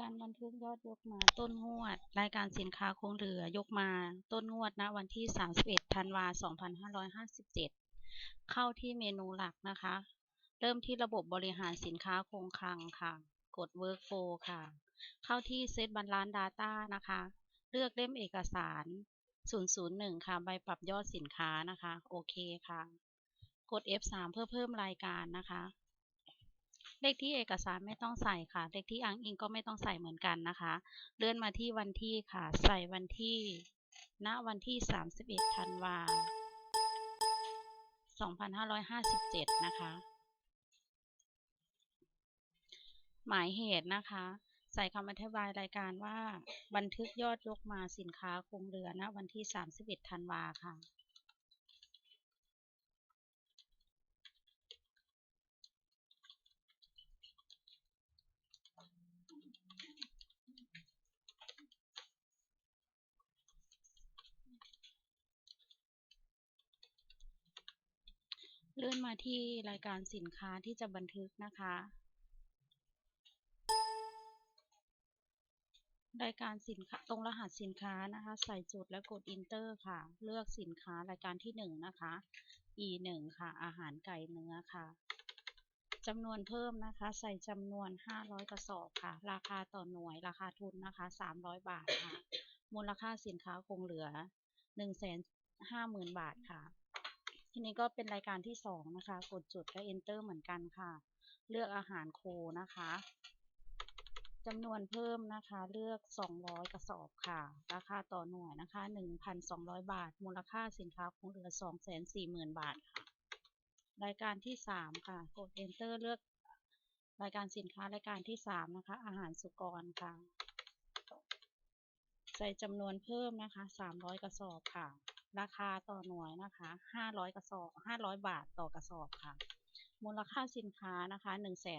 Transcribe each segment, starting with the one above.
การบันทึกยอดยกมาต้นงวด รายการสินค้าคงเหลือยกมาต้นงวดณวันที่ 31 ธันวาคม2557 เข้าที่เมนูหลักนะคะ เริ่มที่ระบบบริหารสินค้าคงคลังค่ะ กด Workflow ค่ะ เข้าที่ Set Balance Data นะคะ เลือกเล่มเอกสาร 001 ค่ะ ใบปรับยอดสินค้านะคะ โอเคค่ะ กด F3 เพื่อเพิ่มรายการนะคะ เลขที่เอกสารไม่ต้องใส่ค่ะ เลขที่อ้างอิงก็ไม่ต้องใส่เหมือนกันนะคะ เลื่อนมาที่วันที่ค่ะ ใส่วันที่ ณ วันที่ 31 ธันวา2557 นะคะ หมายเหตุนะคะ ใส่คำอธิบายรายการว่า บันทึกยอดยกมาสินค้าคงเหลือณวันที่ 31 ธันวาค่ะ เลื่อนมาที่รายการสินค้าที่จะบันทึกนะคะ รายการสินค้าตรงรหัสสินค้านะคะ ใส่จุดแล้วกด enter ค่ะ เลือกสินค้ารายการที่ 1 นะคะ e 1 ค่ะ อาหารไก่เนื้อค่ะจำนวนเพิ่มนะคะ ใส่จำนวน 500 กระสอบค่ะ ราคาต่อหน่วย ราคาทุนนะคะ 300 บาทค่ะ มูลค่าสินค้าคงเหลือ 150,000 บาทค่ะ ทีนี้ก็เป็นรายการที่2นะคะ กดจุดและ enter เหมือนกันค่ะ เลือกอาหารโคนะคะจำนวนเพิ่มนะคะ เลือก 200 กระสอบค่ะ ราคาต่อหน่วยนะคะ 1,200 บาท มูลค่าสินค้าคงเหลือ 240,000 บาทค่ะ รายการที่ 3 ค่ะ กด enter เลือกรายการสินค้ารายการที่ 3 นะคะ อาหารสุกรค่ะ ใส่จำนวนเพิ่มนะคะ 300 กระสอบค่ะ ราคาต่อหน่วยนะคะ 500 กระสอบ 500 บาทต่อกระสอบค่ะ มูลค่าสินค้านะคะ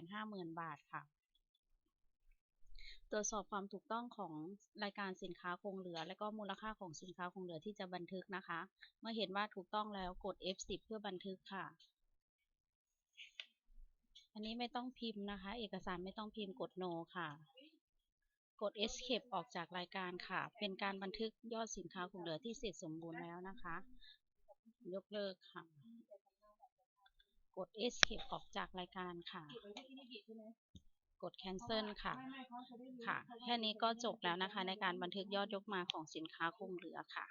150,000 บาทค่ะ ตรวจสอบความถูกต้องของรายการสินค้าคงเหลือ และก็มูลค่าของสินค้าคงเหลือที่จะบันทึกนะคะ เมื่อเห็นว่าถูกต้องแล้วกด F10 เพื่อบันทึกค่ะอันนี้ไม่ต้องพิมพ์นะคะ เอกสารไม่ต้องพิมพ์กด No ค่ะ กด Escape ออกจากรายการค่ะ เป็นการบันทึกยอดสินค้าคงเหลือที่เสร็จสมบูรณ์แล้วนะคะ ยกเลิกค่ะ กด Escape ออกจากรายการค่ะ กด Cancel ค่ะ ค่ะ แค่นี้ก็จบแล้วนะคะ ในการบันทึกยอดยกมาของสินค้าคงเหลือค่ะ